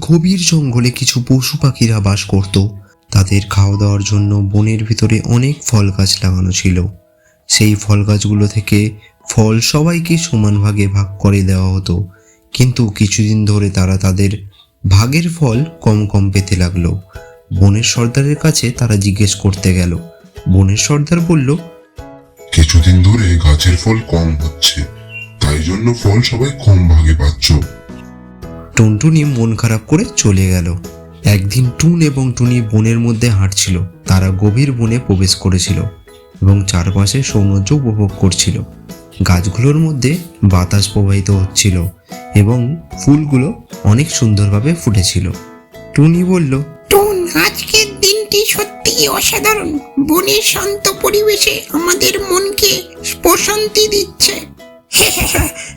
গভীর জঙ্গলে কিছু পশু পাখিরা বাস করত। তাদের খাওয়া দাওয়ার জন্য বনের ভিতরে অনেক ফল গাছ লাগানো ছিল। সেই ফল গাছগুলো থেকে ফল সবাইকে সমান ভাগে ভাগ করে দেওয়া হতো। কিন্তু কিছুদিন ধরে তারা তাদের ভাগের ফল কম কম পেতে লাগল। বনের সর্দারের কাছে তারা জিজ্ঞেস করতে গেল। বনের সর্দার বলল, কিছুদিন ধরে গাছের ফল কম হচ্ছে, তাই জন্য ফল সবাই কম ভাগে পাচ্ছ। টুনটুনি মন খারাপ করে চলে গেল। একদিন টুন এবং টুনি বনের মধ্যে হাঁটছিল। তারা গভীর বনে প্রবেশ করেছিল এবং চারপাশে সৌন্দর্য উপভোগ করছিল। গাছগুলোর মধ্যে বাতাস প্রবাহিত হচ্ছিল এবং ফুলগুলো অনেক সুন্দরভাবে ফুটেছিল। টুনি বলল, টুন, আজকের দিনটি সত্যিই অসাধারণ। বনের শান্ত পরিবেশে আমাদের মনকে প্রশান্তি দিচ্ছে।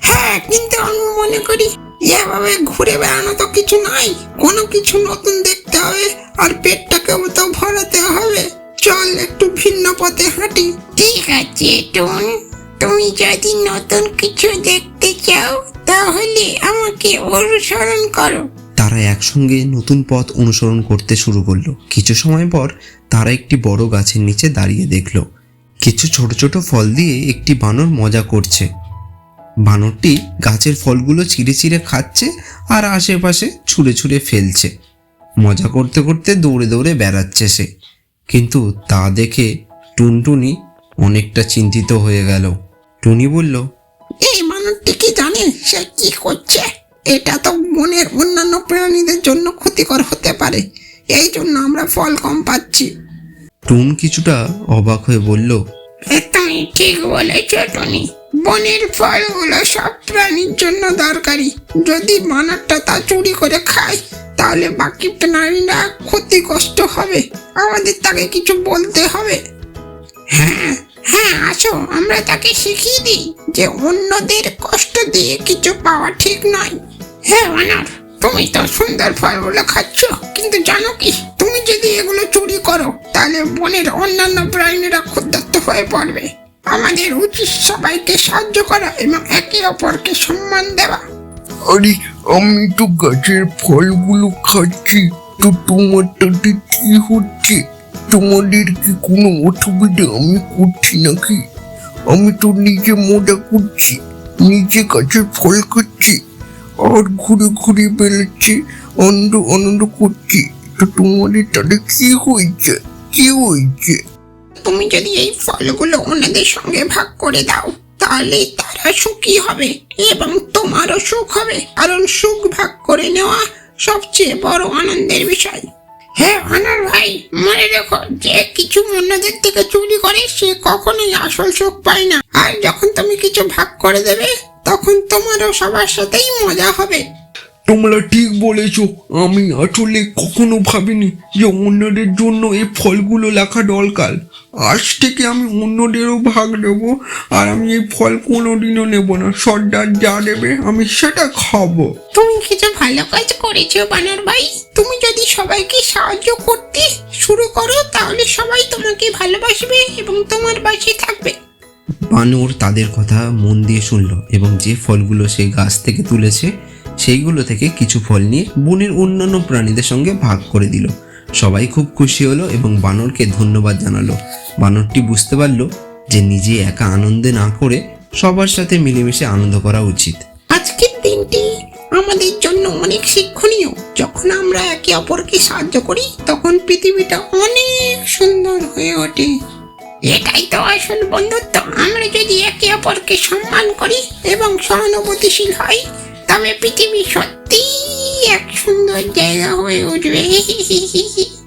হ্যাঁ কিন্তু আমি মনে করি এভাবে ঘুরে বেড়ানো তো কিছু নাই কোনো কিছু নতুন দেখতে হবে আর পেটটাকেও তো ভরাতে হবে। চল একটু ভিন্ন পথে হাঁটি। ঠিক আছে টুন। তুমি যদি নতুন কিছু দেখতে চাও তাহলে আমাকে অনুসরণ করো। তারা একসঙ্গে নতুন পথ অনুসরণ করতে শুরু করল। কিছু সময় পর তারা একটি বড় গাছের নিচে দাঁড়িয়ে দেখল। কিছু ছোট ছোট ফল দিয়ে একটি বানর মজা করছে। বানরটি গাছের ফলগুলো চিড়ে চিড়ে খাচ্ছে আর আশেপাশে ছুঁড়ে ছুঁড়ে ফেলছে। মজা করতে করতে দৌড়ে দৌড়ে বেড়াচ্ছে সে। কিন্তু তা দেখে টুনটুনি অনেকটা চিন্তিত হয়ে গেল। টুনি বলল এই মানুষটি কি জানে সে কি করছে? এটা তো মনের অন্যান্য প্রাণীদের জন্য ক্ষতিকর হতে পারে। এই জন্য আমরা ফল কম পাচ্ছি। টুন কিছুটা অবাক হয়ে বলল তুমি ঠিক বলেছ টনি। বনের ফলগুলো সব প্রাণীর জন্য দরকারি। যদি বানরটা তা চুরি করে খায়, তাহলে বাকি প্রাণীরা ক্ষতিগ্রস্ত হবে। আমাদের তাকে কিছু বলতে হবে। হ্যাঁ হ্যাঁ আসো, আমরা তাকে শিখিয়ে দিই যে অন্যদের কষ্ট দিয়ে কিছু পাওয়া ঠিক নয়। হ্যাঁ বানর, তুমি তো সুন্দর ফলগুলো খাচ্ছ, কিন্তু জানো কি? তুমি যদি এগুলো চুরি করো, তাহলে বনের অন্যান্য প্রাণীরা ক্ষুদ্রার্ত হয়ে পড়বে। আমাদের উচিত সবাইকে সাহায্য করা এবং একে অপরকে সম্মান দেওয়া। আরে, আমি তো গাছের ফলগুলো খাচ্ছি। তো তোমার তাতে কি হচ্ছে? তোমাদের কি কোনো অসুবিধা আমি করছি নাকি? আমি তো নিজে মজা করছি, নিজে গাছের ফল খাচ্ছি। আর ঘুরে ঘুরে বেড়াচ্ছি, আনন্দ আনন্দ করছি। তো তোমাদের তাতে কি হয়েছে? কি হয়েছে? তুমি যদি এই ফলগুলো ওনাদের সঙ্গে ভাগ করে দাও, তাহলে তারা সুখী হবে এবং তোমারও সুখ হবে। কারণ সুখ ভাগ করে নেওয়া সবচেয়ে বড় আনন্দের বিষয়। হ্যাঁ অনার ভাই, মনে রেখো যে কিছু অন্যদের থেকে চুরি করে সে কখনোই আসল সুখ পায় না। আর যখন তুমি কিছু ভাগ করে দেবে, তখন তোমারও সবার সাথেই মজা হবে। তোমরা ঠিক বলেছ আমি আসলে কখনো ভাবিনি যে অন্যদের জন্য এই ফলগুলো লেখা দরকার। আজ থেকে আমি অন্যদেরও ভাগ দেব আর আমি এই ফল কোনোদিনও নেব না। সর্দার যা দেবে আমি সেটা খাব। তুমি কিছু ভালো কাজ করেছ বানর ভাই? তুমি যদি সবাইকে সাহায্য করতে শুরু করো তাহলে সবাই তোমাকে ভালোবাসবে এবং তোমার পাশে থাকবে। বানর তাদের কথা মন দিয়ে শুনল এবং যে ফলগুলো সে গাছ থেকে তুলেছে সেইগুলো থেকে কিছু ফল নিয়ে বনের অন্যান্য প্রাণীদের সঙ্গে ভাগ করে দিল। সবাই খুব খুশি হলো এবং বানরকে ধন্যবাদ জানালো। বানরটি বুঝতে পারল যে নিজে একা আনন্দে না করে সবার সাথে মিলেমিশে আনন্দ করা উচিত। আজকের দিনটি আমাদের জন্য অনেক শিক্ষণীয়। যখন আমরা একে অপরকে সাহায্য করি, তখন পৃথিবীটা অনেক সুন্দর হয়ে ওঠে। এটাই তো আসল বন্ধুত্ব। আমরা যদি একে অপরকে সম্মান করি এবং সহানুভূতিশীল হই তবে পৃথিবী সত্যি এক সুন্দর জায়গা হয়ে উঠবে।